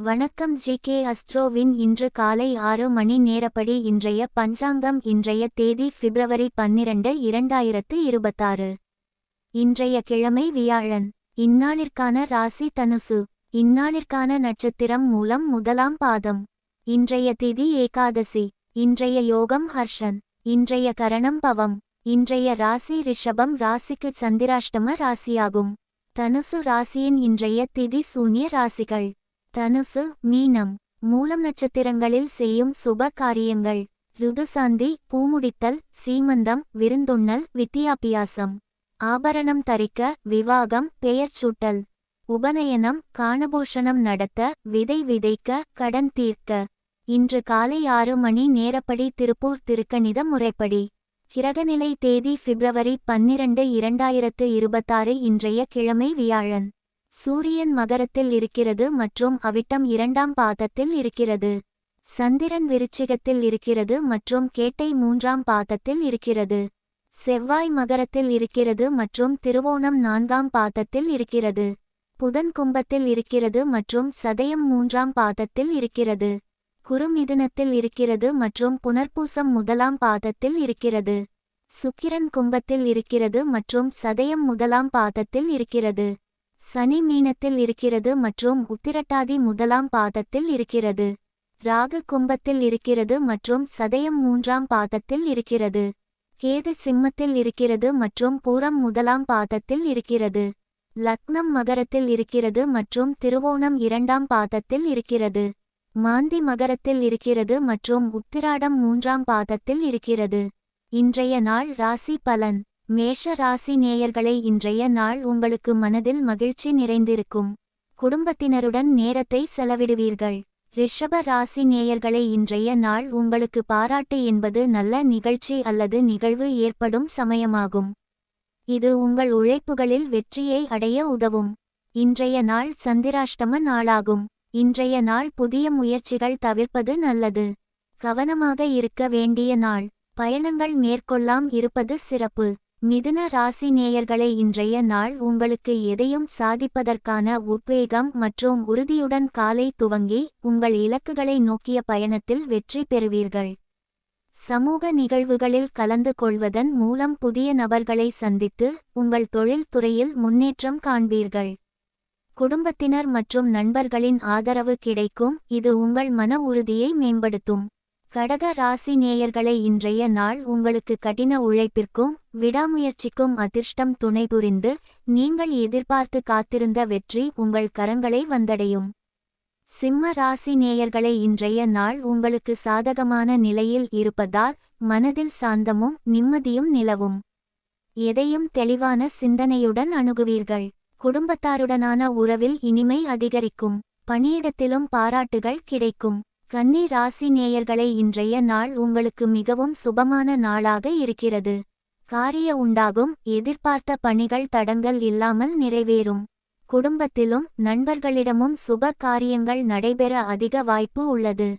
வணக்கம் G K அஸ்ட்ரோவின் இன்று காலை ஆறு மணி நேரப்படி இன்றைய பஞ்சாங்கம் இன்றைய தேதி பிப்ரவரி பன்னிரண்டு இரண்டாயிரத்து இருபத்தாறு. இன்றைய கிழமை வியாழன். இந்நாளிற்கான ராசி தனுசு. இந்நாளிற்கான நட்சத்திரம் மூலம் முதலாம் பாதம். இன்றைய திதி ஏகாதசி. இன்றைய யோகம் ஹர்ஷன். இன்றைய கரணம் பவம். இன்றைய ராசி ரிஷபம் ராசிக்கு சந்திராஷ்டம ராசியாகும். தனுசு ராசியின் இன்றைய திதி சூன்ய ராசிகள். தனுசு மீனம் மூலம் நட்சத்திரங்களில் செய்யும் சுப காரியங்கள். ருதுசாந்தி பூமுடித்தல் சீமந்தம் விருந்துண்ணல் வித்தியாபியாசம். ஆபரணம் தரிக்க விவாகம் பெயர் சூட்டல். உபநயனம் காணபூஷணம் நடத்த விதை விதைக்க கடன் தீர்க்க. இன்று காலை ஆறு மணி நேரப்படி திருப்பூர் திருக்கணித முறைப்படி. கிரகநிலை தேதி பிப்ரவரி பன்னிரண்டு இரண்டாயிரத்து இருபத்தாறு இன்றைய கிழமை வியாழன். சூரியன் மகரத்தில் இருக்கிறது மற்றும் அவிட்டம் இரண்டாம் பாதத்தில் இருக்கிறது. சந்திரன் விருச்சிகத்தில் இருக்கிறது மற்றும் கேட்டை மூன்றாம் பாதத்தில் இருக்கிறது. செவ்வாய் மகரத்தில் இருக்கிறது மற்றும் திருவோணம் நான்காம் பாதத்தில் இருக்கிறது. புதன் கும்பத்தில் இருக்கிறது மற்றும் சதயம் மூன்றாம் பாதத்தில் இருக்கிறது. குறுமிதுனத்தில் இருக்கிறது மற்றும் புனர்பூசம் முதலாம் பாதத்தில் இருக்கிறது. சுக்கிரன் கும்பத்தில் இருக்கிறது மற்றும் சதயம் முதலாம் பாதத்தில் இருக்கிறது. சனி மீனத்தில் இருக்கிறது மற்றும் உத்திரட்டாதி முதலாம் பாதத்தில் இருக்கிறது. ராகு கும்பத்தில் இருக்கிறது மற்றும் சதயம் மூன்றாம் பாதத்தில் இருக்கிறது. கேது சிம்மத்தில் இருக்கிறது மற்றும் பூரம் முதலாம் பாதத்தில் இருக்கிறது. லக்னம் மகரத்தில் இருக்கிறது மற்றும் திருவோணம் இரண்டாம் பாதத்தில் இருக்கிறது. மாந்தி மகரத்தில் இருக்கிறது மற்றும் உத்திராடம் மூன்றாம் பாதத்தில் இருக்கிறது. இன்றைய நாள் ராசி பலன். மேஷ ராசி நேயர்களை இன்றைய நாள் உங்களுக்கு மனதில் மகிழ்ச்சி நிறைந்திருக்கும். குடும்பத்தினருடன் நேரத்தை செலவிடுவீர்கள். ரிஷப ராசி நேயர்களை இன்றைய நாள் உங்களுக்கு பாராட்டு என்பது நல்ல நிகழ்ச்சி அல்லது நிகழ்வு ஏற்படும் சமயமாகும். இது உங்கள் உழைப்புகளில் வெற்றியை அடைய உதவும். இன்றைய நாள் சந்திராஷ்டம நாளாகும். இன்றைய நாள் புதிய முயற்சிகள் தவிர்ப்பது நல்லது. கவனமாக இருக்க வேண்டிய நாள். பயணங்கள் மேற்கொள்ளாம் இருப்பது சிறப்பு. மிதுன ராசி நேயர்களை இன்றைய நாள் உங்களுக்கு எதையும் சாதிப்பதற்கான உத்வேகம் மற்றும் உறுதியுடன் காலை துவங்கி உங்கள் இலக்குகளை நோக்கிய பயணத்தில் வெற்றி பெறுவீர்கள். சமூக நிகழ்வுகளில் கலந்து கொள்வதன் மூலம் புதிய நபர்களை சந்தித்து உங்கள் தொழில்துறையில் முன்னேற்றம் காண்பீர்கள். குடும்பத்தினர் மற்றும் நண்பர்களின் ஆதரவு கிடைக்கும் இது உங்கள் மன உறுதியை மேம்படுத்தும். கடக ராசி நேயர்களை இன்றைய நாள் உங்களுக்கு கடின உழைப்பிற்கும் விடாமுயற்சிக்கும் அதிர்ஷ்டம் துணை புரிந்து நீங்கள் எதிர்பார்த்து காத்திருந்த வெற்றி உங்கள் கரங்களை வந்தடையும். சிம்ம ராசி நேயர்களை இன்றைய நாள் உங்களுக்கு சாதகமான நிலையில் இருப்பதால் மனதில் சாந்தமும் நிம்மதியும் நிலவும். எதையும் தெளிவான சிந்தனையுடன் அணுகுவீர்கள். குடும்பத்தாருடனான உறவில் இனிமை அதிகரிக்கும். பணியிடத்திலும் பாராட்டுகள் கிடைக்கும். கன்னி ராசி நேயர்களை இன்றைய நாள் உங்களுக்கு மிகவும் சுபமான நாளாக இருக்கிறது. காரிய உண்டாகும் எதிர்பார்த்த பணிகள் தடங்கள் இல்லாமல் நிறைவேறும். குடும்பத்திலும் நண்பர்களிடமும் சுப காரியங்கள் நடைபெற அதிக வாய்ப்பு உள்ளது.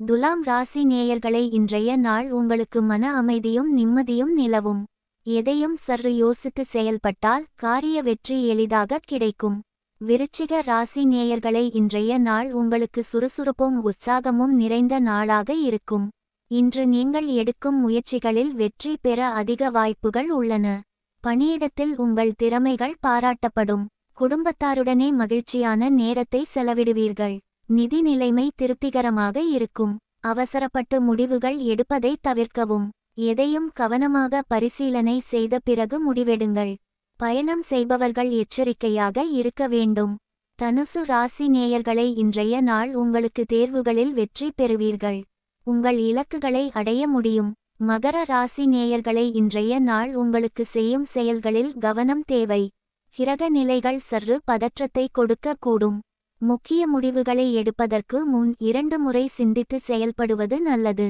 துலாம் ராசி நேயர்களை இன்றைய நாள் உங்களுக்கு மன அமைதியும் நிம்மதியும் நிலவும். எதையும் சற்று யோசித்து செயல்பட்டால் காரிய வெற்றி எளிதாக கிடைக்கும். விருச்சிக ராசி நேயர்களை இன்றைய நாள் உங்களுக்கு சுறுசுறுப்பும் உற்சாகமும் நிறைந்த நாளாக இருக்கும். இன்று நீங்கள் எடுக்கும் முயற்சிகளில் வெற்றி பெற அதிக வாய்ப்புகள் உள்ளன. பணியிடத்தில் உங்கள் திறமைகள் பாராட்டப்படும். குடும்பத்தாருடனே மகிழ்ச்சியான நேரத்தை செலவிடுவீர்கள். நிதி நிலைமை திருப்திகரமாக இருக்கும். அவசரப்பட்டு முடிவுகள் எடுப்பதை தவிர்க்கவும். எதையும் கவனமாக பரிசீலனை செய்த பிறகு முடிவெடுங்கள். பயணம் செய்பவர்கள் எச்சரிக்கையாக இருக்க வேண்டும். தனுசு ராசி நேயர்களை இன்றைய நாள் உங்களுக்கு தேர்வுகளில் வெற்றி பெறுவீர்கள். உங்கள் இலக்குகளை அடைய முடியும். மகர ராசி நேயர்களை இன்றைய நாள் உங்களுக்கு செய்யும் செயல்களில் கவனம் தேவை. கிரக நிலைகள் சற்று பதற்றத்தை கொடுக்கக்கூடும் முக்கிய முடிவுகளை எடுப்பதற்கு முன் இரண்டு முறை சிந்தித்து செயல்படுவது நல்லது.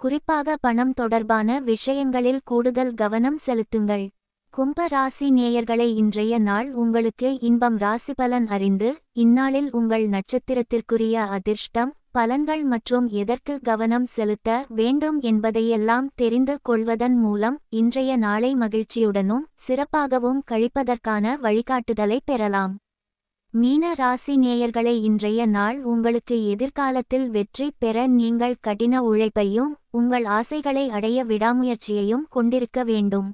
குறிப்பாக பணம் தொடர்பான விஷயங்களில் கூடுதல் கவனம் செலுத்துங்கள். கும்ப ராசி நேயர்களை இன்றைய நாள் உங்களுக்கு இன்பம் ராசிபலன் அறிந்து இந்நாளில் உங்கள் நட்சத்திரத்திற்குரிய அதிர்ஷ்டம் பலன்கள் மற்றும் எதற்கு கவனம் செலுத்த வேண்டும் என்பதையெல்லாம் தெரிந்து கொள்வதன் மூலம் இன்றைய நாளை மகிழ்ச்சியுடனும் சிறப்பாகவும் கழிப்பதற்கான வழிகாட்டுதலை பெறலாம். மீன ராசி நேயர்களை இன்றைய நாள் உங்களுக்கு எதிர்காலத்தில் வெற்றி பெற நீங்கள் கடின உழைப்பையும் உங்கள் ஆசைகளை அடைய விடாமுயற்சியையும் கொண்டிருக்க வேண்டும்.